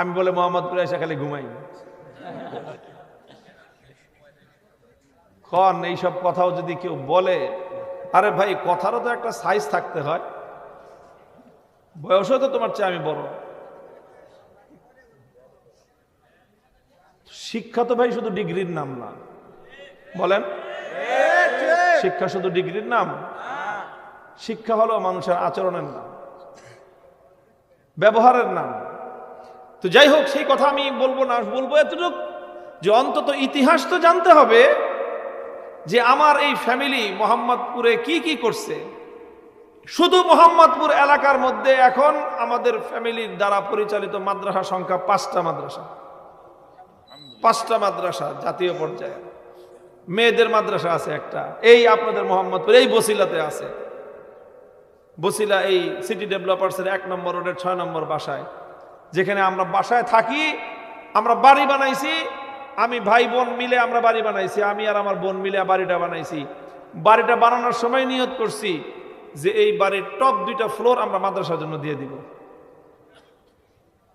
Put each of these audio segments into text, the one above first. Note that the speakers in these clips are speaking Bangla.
আমি বলে মোহাম্মদপুরে এসে খালি ঘুমাই। কন এইসব কথাও যদি কেউ বলে, আরে ভাই, কথারও তো একটা সাইজ থাকতে হয়। বয়সও তো তোমার চেয়ে আমি বড়। শিক্ষা তো ভাই শুধু ডিগ্রির নাম না। বলেন? শিক্ষা শুধু ডিগ্রির নাম? শিক্ষা হলো মানুষের আচরণের নাম। ব্যবহারের নাম। তো যাই হোক, সেই কথা আমি বলব না, বলব এতটুক যে অন্তত ইতিহাস তো জানতে হবে যে আমার এই ফ্যামিলি মোহাম্মদপুরে কি কি করছে। শুধু মোহাম্মদপুর এলাকার মধ্যে এখন আমাদের ফ্যামিলির দ্বারা পরিচালিত মাদ্রাসা সংখ্যা পাঁচটা মাদ্রাসা। পাঁচটা মাদ্রাসা জাতীয় পর্যায়ে। মেয়েদের মাদ্রাসা আছে একটা, এই আপনাদের মোহাম্মদপুর, এই বসিলাতে আছে। বসিলা এই সিটি ডেভেলপার্সের এক নম্বর রোডের ছয় নম্বর বাসায়। যেখানে আমরা বাসায় থাকি, আমরা বাড়ি বানাইছি, আমি ভাই বোন মিলে আমরা বাড়ি বানাইছি, আমি আর আমার বোন মিলে বাড়িটা বানাইছি। বাড়িটা বানানোর সময় নিয়ত করছি যে এই বাড়ির টপ দুইটা ফ্লোর আমরা মাদ্রাসার জন্য দিয়ে দিব।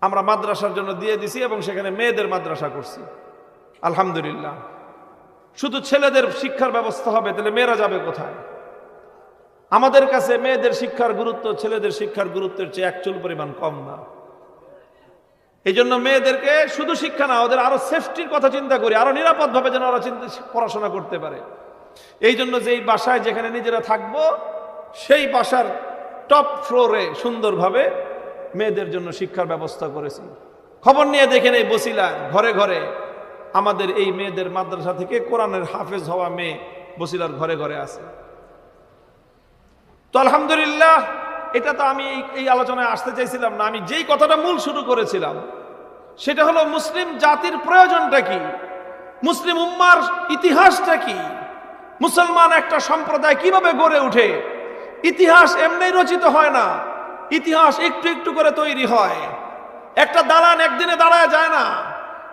আমরা মাদ্রাসার জন্য দিয়ে দিছি এবং সেখানে মেয়েদের মাদ্রাসা করছি। আলহামদুলিল্লাহ। শুধু ছেলেদের শিক্ষার ব্যবস্থা হবে, তাহলে মেয়েরা যাবে কোথায়? আমাদের কাছে মেয়েদের শিক্ষার গুরুত্ব, ছেলেদের শিক্ষার গুরুত্বের চেয়ে এক চুল পরিমাণ কম না। এই জন্য মেয়েদেরকে শুধু শিক্ষা না, ওদের আরও সেফটির কথা চিন্তা করি, আরও নিরাপদ ভাবে যেন ওরা চিন্তা, পড়াশোনা করতে পারে। এই জন্য যেই বাসায় যেখানে নিজেরা থাকব, সেই বাসার টপ ফ্লোরে সুন্দরভাবে মেয়েদের জন্য শিক্ষার ব্যবস্থা করেছি। খবর নিয়ে দেখেন এই বসিলা, ঘরে ঘরে। আমাদের এই মেয়েদের মাদ্রাসা থেকে কোরআনের হাফেজ হওয়া মেয়ে বসিলার ঘরে ঘরে আছে। তো আলহামদুলিল্লাহ এটা তো আমি এই- আলোচনায় আসতে চাইছিলাম না, আমি যেই কথাটা মূল শুরু করেছিলাম, সেটা হলো মুসলিম জাতির প্রয়োজনটা কি? মুসলিম উম্মার ইতিহাসটা কি? মুসলমান একটা সম্প্রদায় কীভাবে গড়ে ওঠে? ইতিহাস এমনি রচিত হয় না, ইতিহাস একটু একটু করে তৈরি হয়। একটা দালান একদিনে দাঁড়ায় যায় না,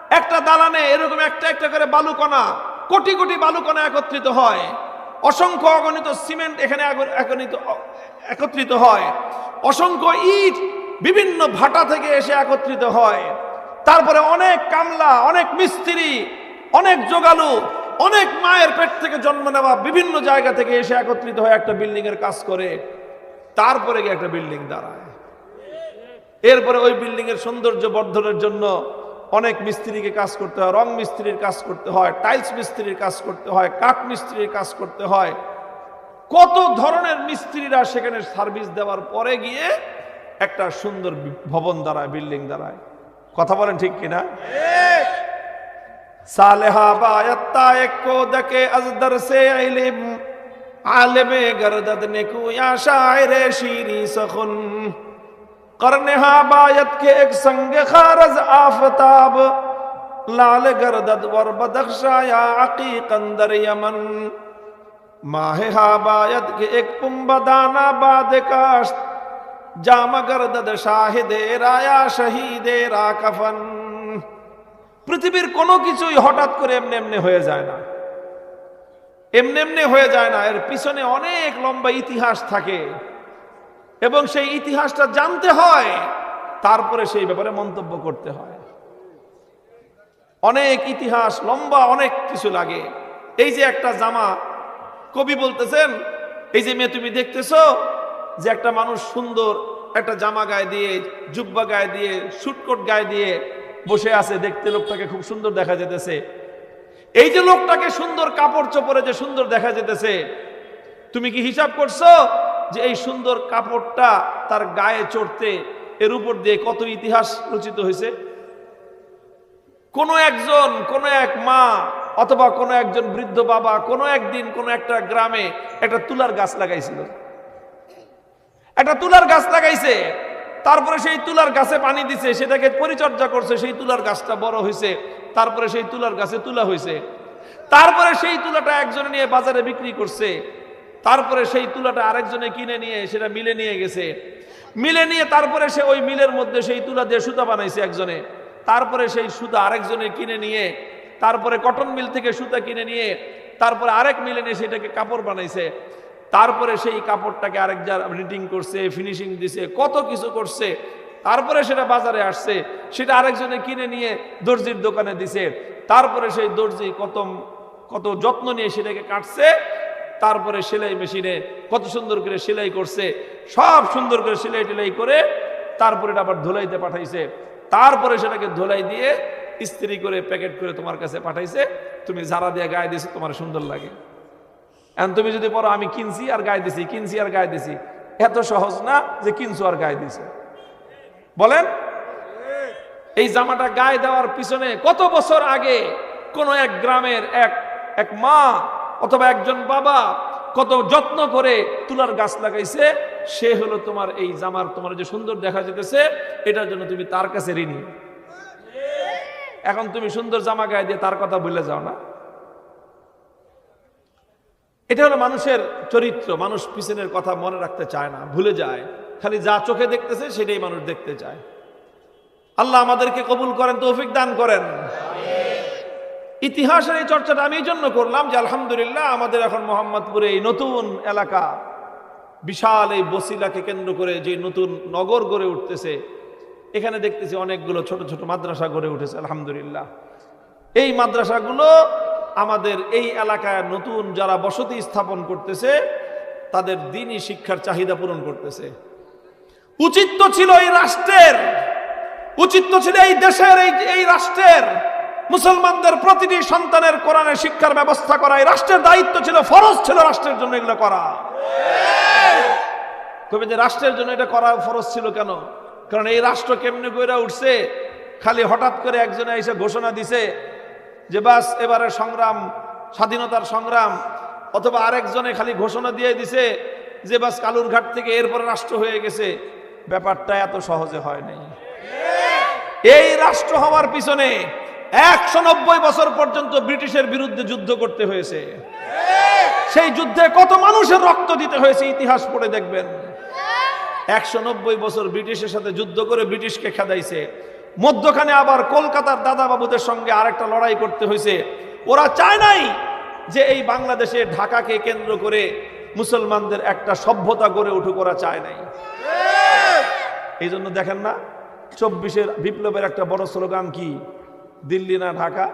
একটা দালানে এরকম একটা একটা করে বালুকণা, কোটি কোটি বালুকণা একত্রিত হয়। অসংখ্য অগণিত সিমেন্ট এখানে একত্রিত হয়। অসংখ্য ইট বিভিন্ন ভাটা থেকে এসে একত্রিত হয়। তারপরে অনেক কামলা, অনেক মিস্ত্রি, অনেক জোগালু, অনেক মায়ের পেট থেকে জন্ম নেওয়া বিভিন্ন জায়গা থেকে এসে একত্রিত হয়ে একটা বিল্ডিং এর কাজ করে। তারপরে গিয়ে একটা বিল্ডিং দাঁড়ায়। এরপরে ওই বিল্ডিং এর সৌন্দর্য বর্ধনের জন্য অনেক মিস্ত্রিকে কাজ করতে হয়, রং মিস্ত্রির কাজ করতে হয়, টাইলস মিস্ত্রির কাজ করতে হয়, কাঠ মিস্ত্রির কাজ করতে হয়। কত ধরনের মিস্ত্রিরা সেখানে সার্ভিস দেওয়ার পরে গিয়ে একটা সুন্দর ভবন দাঁড়ায়, বিল্ডিং দাঁড়ায়। কথা বলেন ঠিক কিনা? সালেহা বায়াত্তা একো দকে আজদর সে আলেমে শিরি সখুন। करनेहा बायत के एक संग खारज आफताब लाल गरदद वर बदख्शाया अकीकंदर यमन माहे हा बायत के एक पुम्बदाना बाद काश्त जाम गरदद শাহিদে রায়া শহীদে রা কাফন পৃথিবীর কোনো কিছুই হঠাৎ করে এমনি এমনি হয়ে যায় না এমনি এমনি হয়ে যায় না এর পিছনে অনেক লম্বা ইতিহাস থাকে এবং সেই ইতিহাসটা জানতে হয়, তারপরে সেই ব্যাপারে মন্তব্য করতে হয়। অনেক ইতিহাস লম্বা, অনেক কিছু লাগে। এই যে একটা জামা, কবি বলতেছেন, এই যে মেয়ে তুমি দেখতেছো, যে একটা মানুষ সুন্দর একটা জামা গায়ে দিয়ে, জুব্বা গায়ে দিয়ে, শুটকোট গায়ে দিয়ে বসে আছে, দেখতে লোকটাকে খুব সুন্দর দেখা যেতেছে। এই যে লোকটাকে সুন্দর কাপড় চোপড়ে যে সুন্দর দেখা যেতেছে, তুমি কি হিসাব করছ? যে এই সুন্দর কাপড়টা তার গায়ে চড়তে এর উপর দিয়ে কত ইতিহাস রচিত হয়েছে? কোনো একজন, কোনো এক মা অথবা কোনো একজন বৃদ্ধ বাবা, কোনো একদিন কোনো একটা গ্রামে একটা তুলার গাছ লাগাইছিল। একটা তুলার গাছ লাগাইছে, তারপরে সেই তুলার গাছে পানি দিছে, সেটাকে পরিচর্যা করছে, সেই তুলার গাছটা বড় হয়েছে, তারপরে সেই তুলার গাছে তুলা হয়েছে। তারপরে সেই তুলাটা একজনে নিয়ে বাজারে বিক্রি করছে। তারপরে সেই তুলাটা আরেকজনে কিনে নিয়ে, সেটা মিলে নিয়ে গেছে। মিলে নিয়ে তারপরে সে ওই মিলের মধ্যে সেই তুলা দিয়ে সুতা বানাইছে একজনে। তারপরে সেই সুতা আরেকজনে কিনে নিয়ে, তারপরে কটন মিল থেকে সুতা কিনে নিয়ে, তারপরে আরেক মিলে নিয়ে সেটাকে কাপড় বানাইছে। তারপরে সেই কাপড়টাকে আরেক যার রিডিং করছে, ফিনিশিং দিছে, কত কিছু করছে। তারপরে সেটা বাজারে আসছে, সেটা আরেকজনে কিনে নিয়ে দর্জির দোকানে দিছে। তারপরে সেই দর্জি কত কত যত্ন নিয়ে সেটাকে কাটছে তারপরে সেলাই মেশিনে কত সুন্দর করে সেলাই করছে, সব সুন্দর করে সেলাই টেলাই করে তারপরে এটা আবার ধুলাইতে পাঠাইছে। তারপরে সেটাকে ধুলাই দিয়ে ইস্ত্রি করে প্যাকেট করে তোমার কাছে পাঠাইছে। তুমি ঝাড়া দিয়ে গায়ে দিয়েছ তোমার সুন্দর লাগে। এখন তুমি যদি পড়ো আমি কিনছি আর গায়ে দিছি, কিনছি আর গায়ে দিছি। এত সহজ না যে কিনছো আর গায়ে দিছে। বলেন? এই জামাটা গায়ে দেওয়ার পিছনে কত বছর আগে কোন এক গ্রামের এক এক মা অথবা একজন বাবা কত যত্ন করে তুলার গাছ লাগাইছে, সে হলো তোমার এই জামার, তোমার যে সুন্দর দেখা যেতেছে এটার জন্য তুমি তার কাছে ঋণী। এখন তুমি সুন্দর জামা গায়ে দিয়ে তার কথা ভুলে যাও না। এটা হলো মানুষের চরিত্র, মানুষ পিছনের কথা মনে রাখতে চায় না, ভুলে যায়। খালি যা চোখে দেখতেছে, সেটাই মানুষ দেখতে চায়। আল্লাহ আমাদেরকে কবুল করেন, তৌফিক দান করেন। ইতিহাসের এই চর্চাটা আমি এই জন্য করলাম যে আলহামদুলিল্লাহ আমাদের এখন মোহাম্মদপুরে এই নতুন এলাকা, বিশাল এই বসিলাকে কেন্দ্র করে যে নতুন নগর গড়ে উঠতেছে, এখানে দেখতেছি অনেকগুলো ছোট ছোট মাদ্রাসা গড়ে উঠেছে, আলহামদুলিল্লাহ। এই মাদ্রাসাগুলো আমাদের এই এলাকায় নতুন যারা বসতি স্থাপন করতেছে, তাদের দিনই শিক্ষার চাহিদা পূরণ করতেছে। উচিত ছিল এই রাষ্ট্রের, উচিত ছিল এই দেশের, এই এই রাষ্ট্রের মুসলমানদের প্রতিটি সন্তানের কোরআনের শিক্ষার ব্যবস্থা করা, এই রাষ্ট্রের দায়িত্ব ছিল, ফরজ ছিল রাষ্ট্রের জন্য এগুলো করা। কবে যে রাষ্ট্রের জন্য এটা করা ফরজ ছিল কেন? কারণ এই রাষ্ট্র কেমনি কইরা উঠছে? খালি হঠাৎ করে একজনে এসে ঘোষণা দিছে যে বাস, এবারে সংগ্রাম, স্বাধীনতার সংগ্রাম, অথবা আরেকজনে খালি ঘোষণা দিয়ে দিছে যে বাস কালুরঘাট থেকে এরপরে রাষ্ট্র হয়ে গেছে। ব্যাপারটা এত সহজে হয় নাই এই রাষ্ট্র হওয়ার পিছনে একশো নব্বই বছর পর্যন্ত ব্রিটিশের বিরুদ্ধে যুদ্ধ করতে হয়েছে। সেই যুদ্ধে কত মানুষের রক্ত দিতে হয়েছে ইতিহাস পড়ে দেখবেন। একশো নব্বই বছর ব্রিটিশের সাথে যুদ্ধ করে ব্রিটিশকে খেদাইছে। মধ্যখানে আবার কলকাতার দাদা বাবুদের সঙ্গে আরেকটা লড়াই করতে হয়েছে। ওরা চায় নাই যে এই বাংলাদেশে ঢাকাকে কেন্দ্র করে মুসলমানদের একটা সভ্যতা গড়ে উঠুক ওরা চায় নাই। এই জন্য দেখেন না চব্বিশের বিপ্লবের একটা বড় স্লোগান কি? দিল্লি না ঢাকা?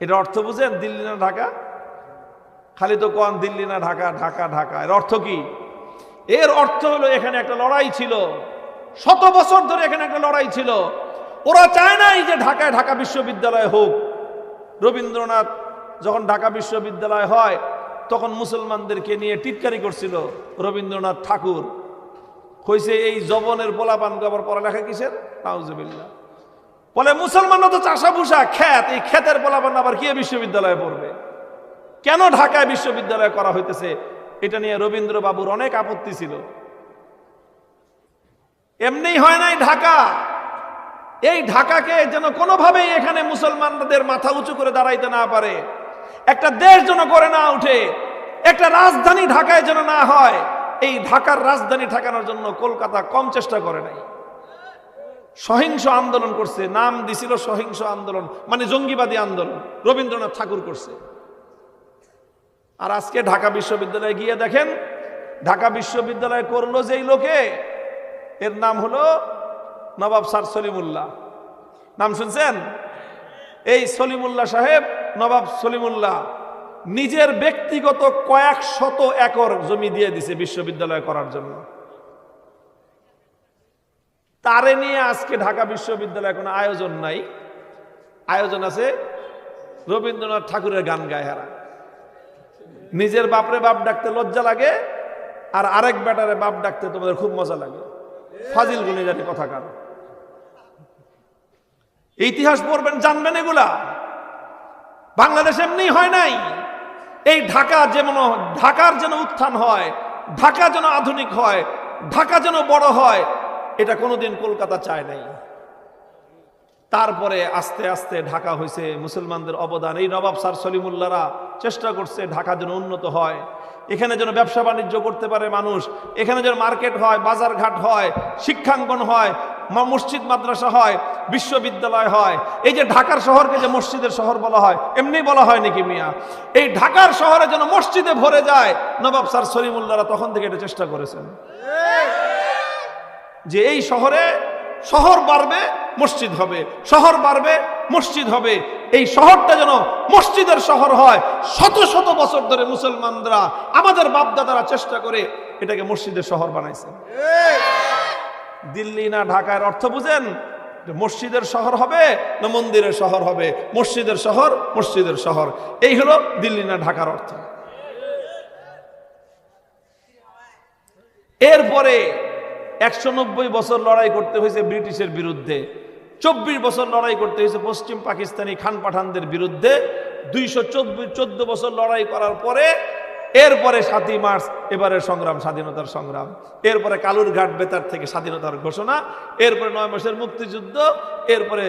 এটা অর্থ বুঝেন, দিল্লি না ঢাকা? খালি তো কন দিল্লি না ঢাকা ঢাকা ঢাকা। এর অর্থ কি? এর অর্থ হলো এখানে একটা লড়াই ছিল। শত বছর ধরে এখানে একটা লড়াই ছিল। ওরা চায় নাই যে ঢাকায় ঢাকা বিশ্ববিদ্যালয় হোক। রবীন্দ্রনাথ যখন ঢাকা বিশ্ববিদ্যালয় হয়, তখন মুসলমানদেরকে নিয়ে টিটকারি করছিল রবীন্দ্রনাথ ঠাকুর। হয়েছে এই জবনের পোলাপান আবার পড়ালেখা কিসের? নাউজুবিল্লাহ। বলে, মুসলমানরা তো চাষা ভুষা খ্যাত এই খ্যাতের পোলাপান আবার কি বিশ্ববিদ্যালয়ে পড়বে? কেন ঢাকায় বিশ্ববিদ্যালয় করা হইতেছে? এটা নিয়ে রবীন্দ্র বাবুর অনেক আপত্তি ছিল। এমনি হয় নাই ঢাকা। এই ঢাকাকে যেন কোনোভাবেই এখানে মুসলমানদের মাথা উঁচু করে দাঁড়াইতে না পারে। একটা দেশ যেন করে না উঠে, একটা রাজধানী ঢাকায় যেন না হয়, এই ঢাকার রাজধানী ঠেকানোর জন্য কলকাতা কম চেষ্টা করে নাই। সহিংস আন্দোলন করছে, নাম দিছিল সহিংস আন্দোলন মানে জঙ্গিবাদী আন্দোলন, রবীন্দ্রনাথ ঠাকুর করছে। আর আজকে ঢাকা বিশ্ববিদ্যালয়ে গিয়ে দেখেন, ঢাকা বিশ্ববিদ্যালয় করল যেই লোকে, এর নাম হলো নবাব স্যার সলিমুল্লাহ। নাম শুনছেন? এই সলিমুল্লাহ সাহেব, নবাব সলিমুল্লাহ নিজের ব্যক্তিগত কয়েক শত একর জমি দিয়ে দিছে বিশ্ববিদ্যালয় করার জন্য। তারে নিয়ে আজকে ঢাকা বিশ্ববিদ্যালয়ে কোনো আয়োজন নাই। আয়োজন আছে রবীন্দ্রনাথ ঠাকুরের গান গায় হারা। নিজের বাপরে বাপ ডাকতে লজ্জা লাগে আর আরেক ব্যাটারে বাপ ডাকতে তোমাদের খুব মজা লাগে। ফাজিল গুলি জানি কথা কার। ইতিহাস পড়বেন, জানবেন এগুলা। বাংলাদেশ এমনি হয় নাই। এই ঢাকা যেমন, ঢাকার যেন উত্থান হয়, ঢাকা যেন আধুনিক হয়, ঢাকা যেন বড় হয় এটা কোনোদিন কলকাতা চায় নাই। তারপরে আস্তে আস্তে ঢাকা হয়েছে মুসলমানদের অবদান। এই নবাব স্যার সলিমুল্লারা চেষ্টা করছে ঢাকা যেন উন্নত হয়। এখানে যেন ব্যবসা বাণিজ্য করতে পারে মানুষ। এখানে যেন মার্কেট হয় বাজার ঘাট হয়, শিক্ষাঙ্গন হয় মসজিদ, মাদ্রাসা হয়, বিশ্ববিদ্যালয় হয়। এই যে ঢাকার শহরকে যে মসজিদের শহর বলা হয়, এমনি বলা হয় নাকি মিয়া? এই ঢাকার শহরে যেন মসজিদে ভরে যায়, নবাব স্যার সলিমুল্লারা তখন থেকে এটা চেষ্টা করেছেন। যে এই শহরে শহর বাড়বে, মসজিদ হবে। শহর বাড়বে, মসজিদ হবে। এই শহরটা যেন মসজিদের শহর হয়। শত শত বছর ধরে মুসলমানরা, আমাদের বাপদাদারা চেষ্টা করে এটাকে মসজিদের শহর বানাইছে। দিল্লি না ঢাকার অর্থ বুঝেন? মসজিদের শহর হবে না মন্দিরের শহর হবে। মসজিদের শহর মসজিদের শহর। এই হলো দিল্লি না ঢাকার অর্থ। এরপরে একশো নব্বই বছর লড়াই করতে হয়েছে ব্রিটিশের বিরুদ্ধে, চব্বিশ বছর লড়াই করতে হয়েছে পশ্চিম পাকিস্তানি খান পাঠানদের বিরুদ্ধে, দুইশো চোদ্দ বছর লড়াই করার পরে, এরপরে সাতই মার্চ, এবারের সংগ্রাম, স্বাধীনতার সংগ্রাম। এরপরে কালুরঘাট বেতার থেকে স্বাধীনতার ঘোষণা, এরপরে নয় মাসের মুক্তিযুদ্ধ, এরপরে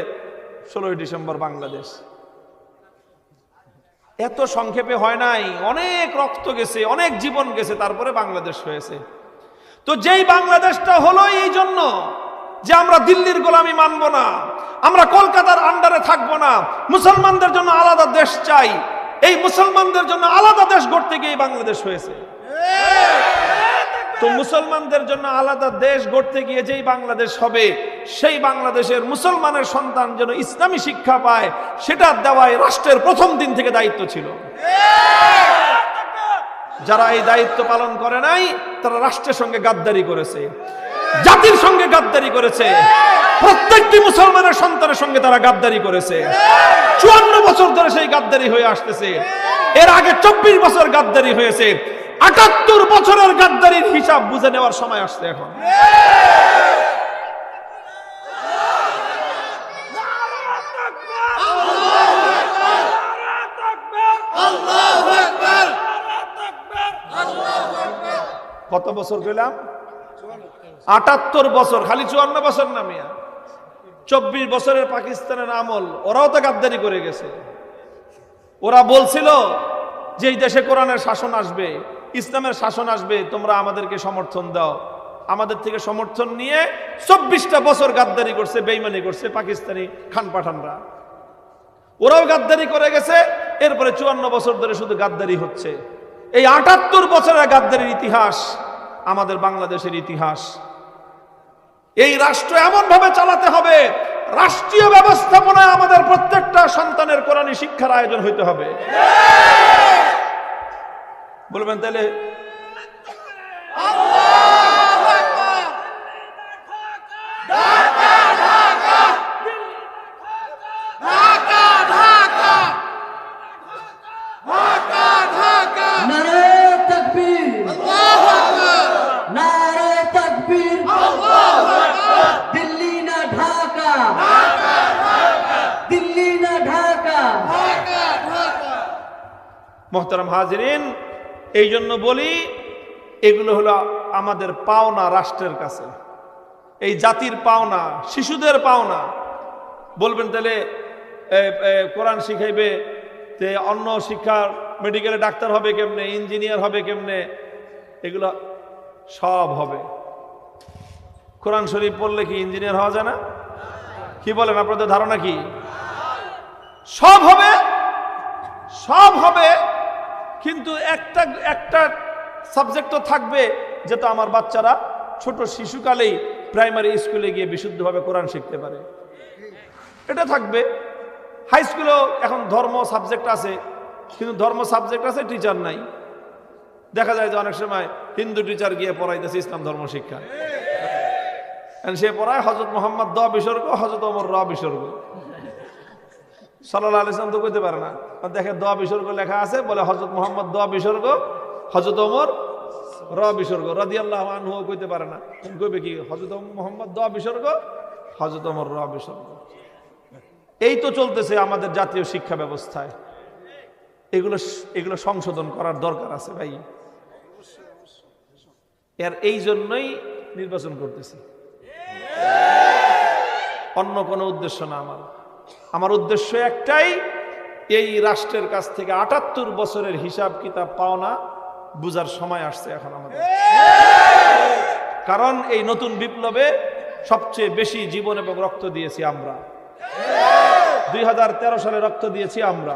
ষোলোই ডিসেম্বর বাংলাদেশ। এত সংক্ষেপে হয় নাই, অনেক রক্ত গেছে, অনেক জীবন গেছে, তারপরে বাংলাদেশ হয়েছে। তো যেই বাংলাদেশটা হলো এই জন্য যে আমরা দিল্লির গোলামি মানব না, আমরা কলকাতার আন্ডারে থাকব না, মুসলমানদের জন্য আলাদা দেশ চাই। এই মুসলমানদের জন্য আলাদা দেশ গড়তে গিয়ে বাংলাদেশ হয়েছে। তো মুসলমানদের জন্য আলাদা দেশ গড়তে গিয়ে যেই বাংলাদেশ হবে, সেই বাংলাদেশের মুসলমানের সন্তান যেন ইসলামী শিক্ষা পায়, সেটা দেওয়ায় রাষ্ট্রের প্রথম দিন থেকে দায়িত্ব ছিল। যারা এই দায়িত্ব পালন করে নাই, তারা রাষ্ট্রের সঙ্গে গাদ্দারি করেছে, জাতির সঙ্গে গাদ্দারি করেছে, প্রত্যেকটি মুসলমানের সন্তানের সঙ্গে তারা গাদ্দারি করেছে। চুয়ান্ন বছর ধরে সেই গাদ্দারি হয়ে আসতেছে। এর আগে চব্বিশ বছর গাদ্দারি হয়েছে। আটাত্তর বছরের গাদ্দারির হিসাব বুঝে নেওয়ার সময় আসছে এখন। কত বছর পেলাম আটাত্তর বছর, খালি চুয়ান্ন বছর না মিয়া? চব্বিশ বছরের পাকিস্তানের আমল, ওরাও তো গাদ্দারি করে গেছে। ওরা বলছিল যে এই দেশে কোরআনের শাসন আসবে, ইসলামের শাসন আসবে, তোমরা আমাদেরকে সমর্থন দাও। আমাদের থেকে সমর্থন নিয়ে চব্বিশটা বছর গাদ্দারি করছে, বেইমানি করছে পাকিস্তানি খান পাঠানরা। ওরাও গাদ্দারি করে গেছে, এরপরে চুয়ান্ন বছর ধরে শুধু গাদ্দারি হচ্ছে। এই আটাত্তর বছরের গাদ্দারির ইতিহাস আমাদের বাংলাদেশের ইতিহাস। এই রাষ্ট্র এমন ভাবে চালাতে হবে, রাষ্ট্রীয় ব্যবস্থাপনায় আমাদের প্রত্যেকটা সন্তানের কোরআনী শিক্ষার আয়োজন হইতে হবে। বলবেন তাহলে নারে তাকবীর নারে তাকবীর দিল্লি না ঢাকা দিল্লি না ঢাকা মোহতারাম হাজরিন, এই জন্য বলি, এগুলো হলো আমাদের পাওনা রাষ্ট্রের কাছে। এই জাতির পাওনা, শিশুদের পাওনা। বলবেন তাহলে কোরআন শিখাইবে, তে অন্য শিক্ষার মেডিকেলে ডাক্তার হবে কেমনে, ইঞ্জিনিয়ার হবে কেমনে, এগুলো সব হবে। কোরআন শরীফ পড়লে কি ইঞ্জিনিয়ার হওয়া যায় না? কি বলেন, আপনাদের ধারণা কি? সব হবে সব হবে। কিন্তু একটা একটা সাবজেক্ট তো থাকবে যে তো আমার বাচ্চারা ছোট শিশুকালেই প্রাইমারি স্কুলে গিয়ে বিশুদ্ধভাবে কোরআন শিখতে পারে। এটা থাকবে। হাই স্কুলেও এখন ধর্ম সাবজেক্ট আছে, কিন্তু ধর্ম সাবজেক্ট আছে টিচার নাই। দেখা যায় যে অনেক সময় হিন্দু টিচার গিয়ে পড়াইতেছে ইসলাম ধর্ম শিক্ষা। সে পড়ায় হজরত মোহাম্মদ দ বিসর্গ হজরত অমর র বিসর্গ। সাল্লাহ আলিয়াম তো কইতে পারে না। দেখে দোয়া বিসর্গ লেখা আছে, বলে হজরত মোহাম্মদ দোয়া বিসর্গ হজরত ওমর র বিসর্গ রাদি আল্লাহ আনহু কইতে পারে না। কইবে কি হজরত মোহাম্মদ দোয়া বিসর্গ হজরত ওমর র বিসর্গ। এই তো চলতেছে আমাদের জাতীয় শিক্ষা ব্যবস্থায়। এগুলো এগুলো সংশোধন করার দরকার আছে ভাই। এর এই জন্যই নির্বাচন করতেছি। অন্য কোনো উদ্দেশ্য না আমার। আমার উদ্দেশ্য একটাই, এই রাষ্ট্রের কাছ থেকে আটাত্তর বছরের হিসাব কিতাব পাওনা বুঝার সময় আসছে এখন আমাদের। কারণ এই নতুন বিপ্লবে সবচেয়ে বেশি জীবন এবং রক্ত দিয়েছি আমরা। দুই সালে রক্ত দিয়েছি আমরা।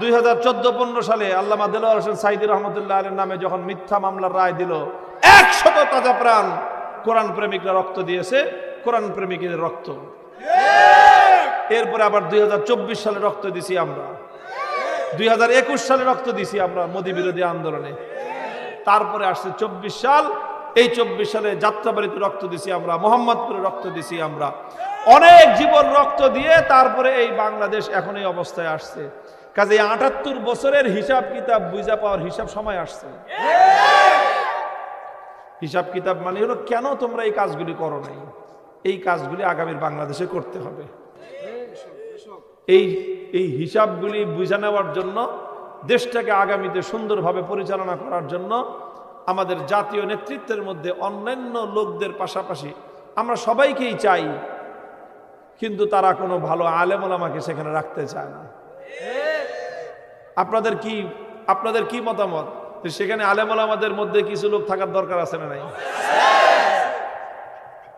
দুই হাজার চোদ্দ পনেরো সালে আল্লামা দেলোয়ার হোসেন সাইদি রহমতুল্লাহ আলের নামে যখন মিথ্যা মামলার রায় দিল, একশত তাজা প্রাণ কোরআন প্রেমিকরা রক্ত দিয়েছে। কোরআন প্রেমিকদের রক্ত। এরপরে আবার দুই হাজার চব্বিশ সালে রক্ত দিছি আমরা। দুই হাজার একুশ সালে রক্ত দিছি আমরা মোদী বিরোধী আন্দোলনে। তারপরে আসছে চব্বিশ সাল। এই চব্বিশ সালে যাত্রাবাড়িতে রক্ত দিছি আমরা, মোহাম্মদপুরে রক্ত দিছি আমরা। অনেক জীবন রক্ত দিয়ে তারপরে এই বাংলাদেশ এখন এই অবস্থায় আসছে। কাজে আটাত্তর বছরের হিসাব কিতাব বুঝা পাওয়ার হিসাব সময় আসছে। হিসাব কিতাব মানে হলো কেন তোমরা এই কাজগুলি করো নাই? এই কাজগুলি আগামীর বাংলাদেশে করতে হবে। এই এই হিসাবগুলি বুঝে নেওয়ার জন্য, দেশটাকে আগামীতে সুন্দরভাবে পরিচালনা করার জন্য আমাদের জাতীয় নেতৃত্বের মধ্যে অন্যান্য লোকদের পাশাপাশি আমরা সবাইকেই চাই, কিন্তু তারা কোনো ভালো আলেমল আমাকে সেখানে রাখতে চায় না। আপনাদের কি আপনাদের কি মতামত? সেখানে আলেমল আমাদের মধ্যে কিছু লোক থাকার দরকার আছে না নাই?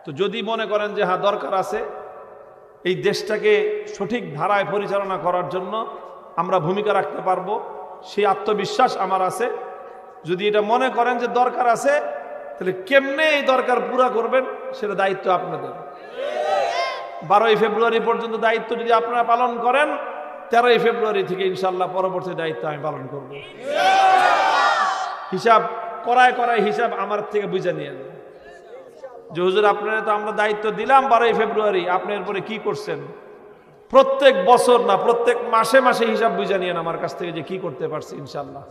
তো যদি মনে করেন যে হ্যাঁ দরকার আছে এই দেশটাকে সঠিক ধারায় পরিচালনা করার জন্য আমরা ভূমিকা রাখতে পারব। সেই আত্মবিশ্বাস আমার আছে। যদি এটা মনে করেন যে দরকার আছে, তাহলে কেমনে এই দরকার পুরা করবেন সেটা দায়িত্ব আপনাদের। বারোই ফেব্রুয়ারি পর্যন্ত দায়িত্ব যদি আপনারা পালন করেন, তেরোই ফেব্রুয়ারি থেকে ইনশাল্লাহ পরবর্তী দায়িত্ব আমি পালন করব। হিসাব করায় করায় হিসাব আমার থেকে বুঝে নিয়ে যে, হুজুর, আপনারা তো আমরা দায়িত্ব দিলাম বারোই ফেব্রুয়ারি, আপনি এরপরে কি করছেন? প্রত্যেক বছর না, প্রত্যেক মাসে মাসে হিসাব বুঝে নিয়েন আমার কাছ থেকে যে কি করতে পারছি ইনশাল্লাহ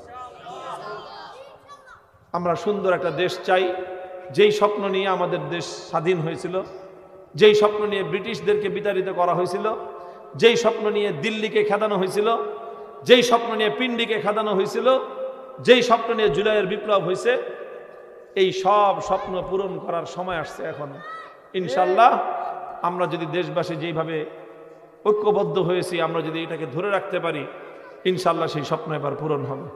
আমরা সুন্দর একটা দেশ চাই, যেই স্বপ্ন নিয়ে আমাদের দেশ স্বাধীন হয়েছিল, যেই স্বপ্ন নিয়ে ব্রিটিশদেরকে বিতাড়িত করা হয়েছিল, যেই স্বপ্ন নিয়ে দিল্লিকে খেদানো হয়েছিল, যেই স্বপ্ন নিয়ে পিন্ডিকে খেদানো হয়েছিল, যেই স্বপ্ন নিয়ে জুলাইয়ের বিপ্লব হয়েছে এই সব স্বপ্ন পূরণ করার সময় আসছে এখন। ইনশাল্লাহ আমরা যদি দেশবাসী যেইভাবে ঐক্যবদ্ধ হয়েছি, আমরা যদি এটাকে ধরে রাখতে পারি ইনশাল্লাহ সেই স্বপ্ন এবার পূরণ হবে।